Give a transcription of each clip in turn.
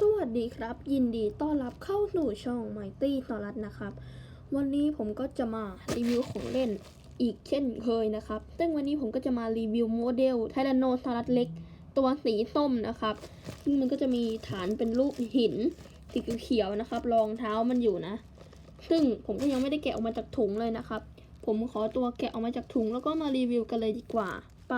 สวัสดีครับ ยินดีต้อนรับเข้าสู่ช่องไมตี้ตอรัสนะครับ วันนี้ผมก็จะมารีวิวของเล่นอีกเช่นเคยนะครับ ซึ่งวันนี้ผมก็จะมารีวิวโมเดลไทแรนโนซารัสเล็ก ตัวสีส้มนะครับ ซึ่งมันก็จะมีฐานเป็นรูปหินสีเขียวนะครับ รองเท้ามันอยู่นะ ซึ่งผมก็ยังไม่ได้แกะออกมาจากถุงเลยนะครับ ผมขอตัวแกะออกมาจากถุงแล้วก็มารีวิวกันเลยดีกว่าไป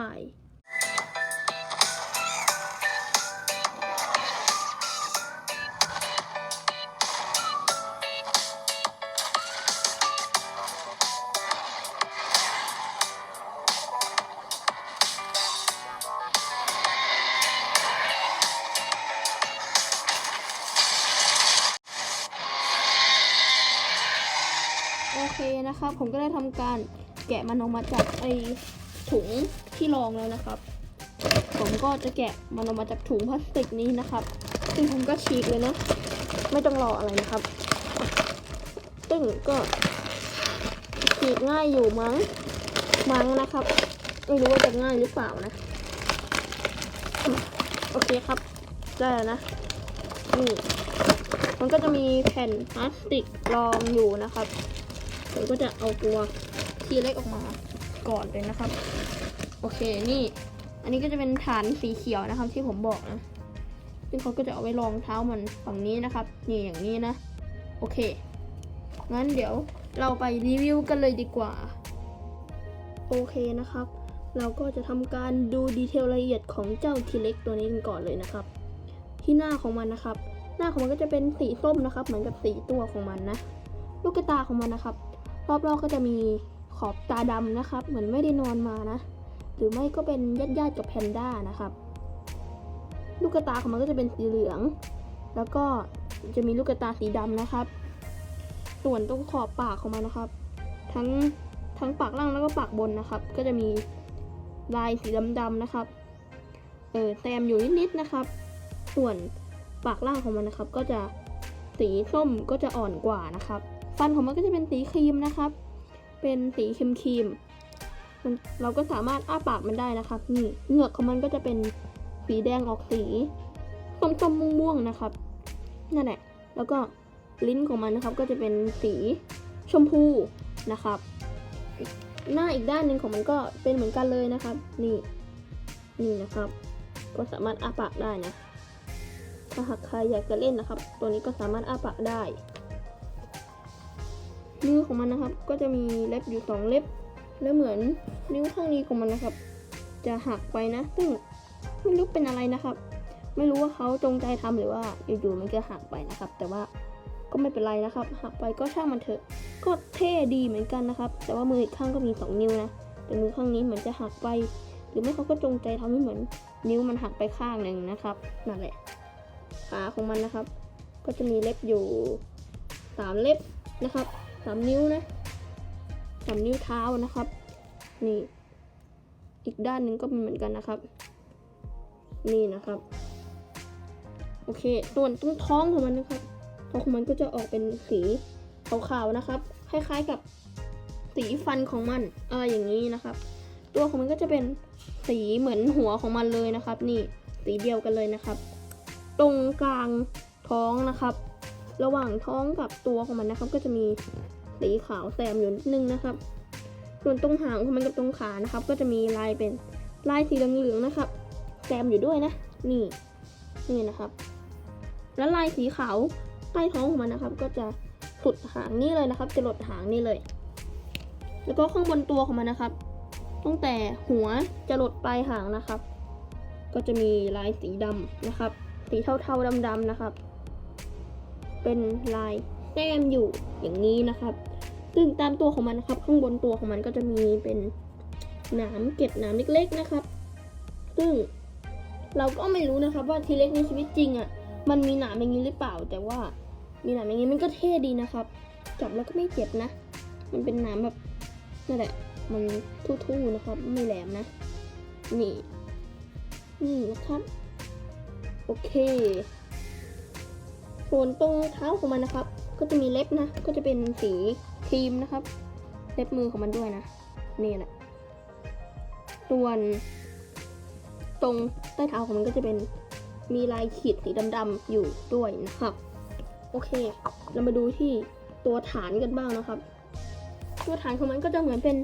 เคนะครับ ผมก็ได้ทำการแกะมันออกมาจากไอถุงที่รองแล้วนะครับ ผมก็จะแกะมันออกมาจากถุงพลาสติกนี้นะครับ ซึ่งผมก็ฉีกเลยนะ ไม่ต้องรออะไรนะครับ ซึ่งก็ฉีกง่ายอยู่มั้ง มั้งนะครับ ไม่รู้ว่าจะง่ายหรือเปล่านะ โอเคครับ ได้แล้วนะ นี่ มันก็จะมีแผ่นพลาสติกรองอยู่นะครับ ผมก็จะเอาตัวทีเล็กออกมาก่อนเลยนะครับ โอเคนี่ อันนี้ก็จะเป็นฐานสีเขียวนะครับ ที่ผมบอกนะซึ่งเขาก็จะเอาไว้รองเท้ามันฝั่งนี้นะครับ นี่อย่างนี้นะ โอเค งั้นเดี๋ยวเราไปรีวิวกันเลยดีกว่า โอเคนะครับ เราก็จะทำการดูดีเทลรายละเอียดของเจ้าทีเล็กตัวนี้กันก่อนเลยนะครับ ที่หน้าของมันนะครับ หน้าของมันก็จะเป็นสีส้มนะครับ เหมือนกับสีตัวของมันนะ ลูกตาของมันนะครับ รอบๆก็จะมีขอบตาดำนะครับ เหมือนไม่ได้นอนมานะ หรือไม่ก็เป็นญาติๆกับแพนด้านะครับ ลูกตาของมันก็จะเป็นสีเหลือง แล้วก็จะมีลูกตาสีดำนะครับ ส่วนตรงขอบปากของมันนะครับ ทั้งทั้งปากล่างแล้วก็ปากบนนะครับ ก็จะมีลายสีดำๆนะครับ เออแซมอยู่นิดๆนะครับ ส่วนปากล่างของมันนะครับ ก็จะสีส้มก็จะอ่อนกว่านะครับ ฟันของมันก็จะเป็นสีครีมนะครับ เป็นสีครีมครีมๆเราก็สามารถอ้าปากมันได้นะครับ นี่เหงือกของมันก็จะเป็นสีแดงออกสีส้มๆม่วงๆนะครับ นั่นแหละ แล้วก็ลิ้นของมันนะครับ ก็จะเป็นสีชมพูนะครับ หน้าอีกด้านหนึ่งของมันก็เป็นเหมือนกันเลยนะครับ นี่นี่นะครับ ก็สามารถอ้าปากได้นะ ถ้าหากใครอยากจะเล่นนะครับ ตัวนี้ก็สามารถอ้าปากได้ นิ้วของมันนะครับ ก็จะมีเล็บอยู่สองเล็บ แล้วเหมือนนิ้วข้างนี้ของมันนะครับ จะหักไปนะ ซึ่งไม่รู้เป็นอะไรนะครับ ไม่รู้ว่าเขาจงใจทำหรือว่าอยู่ๆมันก็หักไปนะครับ แต่ว่าก็ไม่เป็นไรนะครับ หักไปก็ช่างมันเถอะ ก็เท่ดีเหมือนกันนะครับ แต่ว่ามืออีกข้างก็มีสองนิ้วนะ แต่มือข้างนี้เหมือนจะหักไป หรือไม่เขาก็จงใจทำให้เหมือน นิ้วมันหักไปข้างหนึ่งนะครับ นั่นแหละ ขาของมันนะครับ ก็จะมีเล็บอยู่สามเล็บนะครับ สามนิ้วนะสามนิ้วเท้านะครับ นี่ อีกด้านหนึ่งก็เป็นเหมือนกันนะครับ นี่นะครับ โอเคส่วนตรงท้องของมันนะครับท้องของมันก็จะออกเป็นสีขาวๆนะครับ คล้ายๆกับสีฟันของมันอะไรอย่างนี้นะครับ ตัวของมันก็จะเป็นสีเหมือนหัวของมันเลยนะครับ นี่สีเดียวกันเลยนะครับ ตรงกลางท้องนะครับ ระหว่างท้องกับตัวของมันนะครับ ก็จะมี สีขาวแซมอยู่นิดนึงนะครับ ส่วนตรงหางของมันกับตรงขานะครับ ก็จะมีลายเป็นลายสีเหลืองๆนะครับแซมอยู่ด้วยนะ นี่นี่นะครับ แล้วลายสีขาวใต้ท้องของมันนะครับ ก็จะสุดหางนี่เลยนะครับ จะหลดหางนี่เลย แล้วก็ข้างบนตัวของมันนะครับตั้งแต่หัวจะหลดปลายหางนะครับ ก็จะมีลายสีดำนะครับ สีเทาๆดำๆนะครับ เป็นลาย แต้มอยู่อย่างนี้นะครับ ซึ่งตามตัวของมันนะครับ ข้างบนตัวของมันก็จะมีเป็นหนามเก็บหนามเล็ก ๆนะครับ ซึ่งเราก็ไม่รู้นะครับว่าทีเล็กในชีวิตจริงอะ่ะ มันมีหนามอย่างนี้หรือเปล่า แต่ว่ามีหนามอย่างนี้มันก็เท่ดีนะครับ จับแล้วก็ไม่เจ็บนะ มันเป็นหนามแบบนั่นแหละ มันทู่ๆนะครับ ไม่แหลมนะ นี่ นี่นะครับ โอเคส่วนตรงเท้าของมันนะครับ ก็จะมีเล็บนะ ก็จะเป็นสีครีมนะครับ เล็บมือของมันด้วยนะ นี่แหละส่วน ตรงใต้เท้าของมันก็จะเป็นมีลายขีดสีดำๆอยู่ด้วยนะครับ โอเค เรามาดูที่ตัวฐานกันบ้างนะครับ ตัวฐานของมันก็จะเหมือนเป็น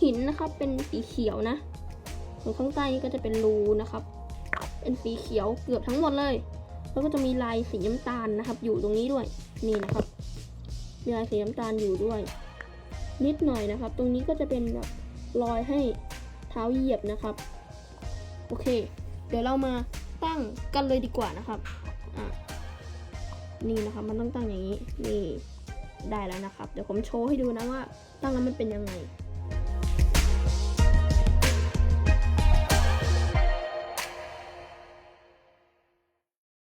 หินนะครับ เป็นสีเขียวนะส่วนข้างใต้นี่ก็จะเป็นรูนะครับ เป็นสีเขียวเกือบทั้งหมดเลย แล้วก็จะมีลายสีน้ำตาลนะครับ อยู่ตรงนี้ด้วยนี่นะครับ มีลายสีน้ำตาลอยู่ด้วย นิดหน่อยนะครับ ตรงนี้ก็จะเป็นแบบรอยให้เท้าเหยียบนะครับ โอเค เดี๋ยวเรามาตั้งกันเลยดีกว่านะครับอะนี่นะครับมันต้องตั้งอย่างนี้นี่ได้แล้วนะครับ เดี๋ยวผมโชว์ให้ดูนะว่าตั้งแล้วมันเป็นยังไง